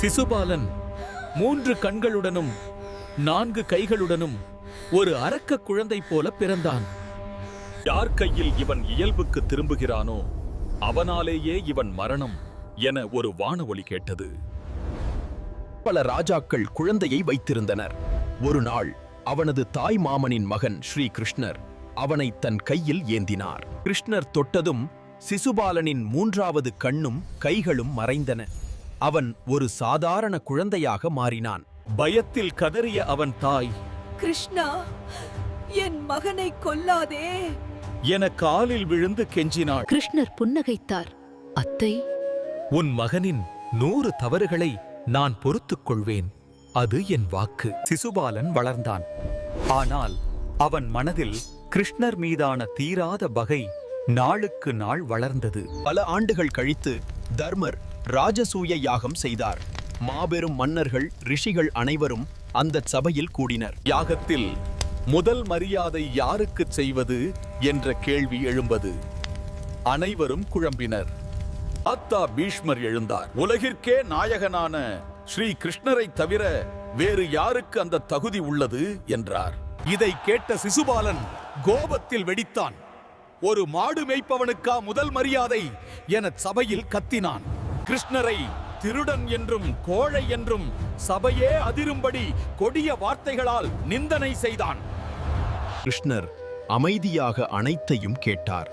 சிசுபாலன் மூன்று கண்களுடனும் நான்கு கைகளுடனும் ஒரு அரக்க குழந்தை போல பிறந்தான். யார் கையில் இவன் இயல்புக்கு திரும்புகிறானோ அவனாலேயே இவன் மரணம் என ஒரு வானொலி கேட்டது. பல ராஜாக்கள் குழந்தையை வைத்திருந்தனர். ஒரு நாள் அவனது தாய் மாமனின் மகன் ஸ்ரீ கிருஷ்ணர் அவனை தன் கையில் ஏந்தினார். கிருஷ்ணர் தொட்டதும் சிசுபாலனின் மூன்றாவது கண்ணும் கைகளும் மறைந்தன. அவன் ஒரு சாதாரண குழந்தையாக மாறினான். பயத்தில் கதறிய அவன் தாய் கிருஷ்ணா என் மகனை கொல்லாதே. என காலில் விழுந்து கெஞ்சினாள். கிருஷ்ணர் புன்னகைத்தார். அத்தை உன் மகனின் நூறு தவறுகளை நான் பொறுத்துக் கொள்வேன். அது என் வாக்கு. சிசுபாலன் வளர்ந்தான். ஆனால் அவன் மனதில் கிருஷ்ணர் மீதான தீராத பகை நாளுக்கு நாள் வளர்ந்தது. பல ஆண்டுகள் கழித்து தர்மர் ராஜசூய யாகம் செய்தார். மாபெரும் மன்னர்கள் ரிஷிகள் அனைவரும் அந்த சபையில் கூடினர். யாகத்தில் முதல் மரியாதை யாருக்கு செய்வது என்ற கேள்வி எழும்பது. அனைவரும் குழம்பினர். அத்தா பீஷ்மர் எழுந்தார். உலகிற்கே நாயகனான ஸ்ரீ கிருஷ்ணரை தவிர வேறு யாருக்கு அந்த தகுதி உள்ளது? என்றார். இதை கேட்ட சிசுபாலன் கோபத்தில் வெடித்தான். ஒரு மாடு மேய்ப்பவனுக்கா முதல் மரியாதை? என சபையில் கத்தினான். கிருஷ்ணரை திருடன் என்றும் கோழை என்றும் சபையே அதிரும்படி கொடிய வார்த்தைகளால் நிந்தனை செய்தான். கிருஷ்ணர் அமைதியாக அனைத்தையும் கேட்டார்.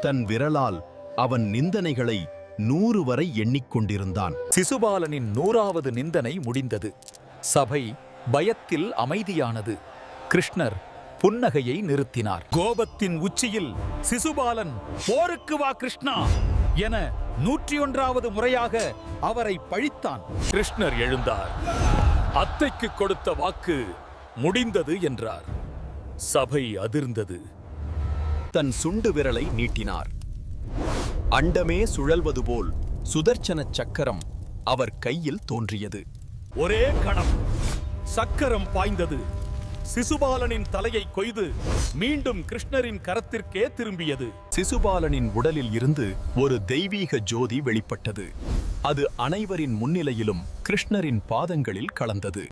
தன் விரலால் அவன் நிந்தனைகளை நூறு வரை எண்ணிக்கொண்டிருந்தான் சிசுபாலனின் நூறாவது நிந்தனை முடிந்தது. சபை பயத்தில் அமைதியானது. கிருஷ்ணர் புன்னகையை நிறுத்தினார். கோபத்தின் உச்சியில் சிசுபாலன் போருக்கு வா கிருஷ்ணா என நூற்றி ஒன்றாவது முறையாக அவரை பழித்தான். கிருஷ்ணர் எழுந்தார். அத்தைக்கு கொடுத்த வாக்கு முடிந்தது என்றார். சபை அதிர்ந்தது. தன் சுண்டு விரலை நீட்டினார். அண்டமே சுழல்வது போல் சுதர்சன சக்கரம் அவர் கையில் தோன்றியது. ஒரே கணம். சக்கரம் பாய்ந்தது. சிசுபாலனின் தலையை கொய்து மீண்டும் கிருஷ்ணரின் கரத்திற்கே திரும்பியது. சிசுபாலனின் உடலில் இருந்து ஒரு தெய்வீக ஜோதி வெளிப்பட்டது. அது அனைவரின் முன்னிலையிலும் கிருஷ்ணரின் பாதங்களில் கலந்தது.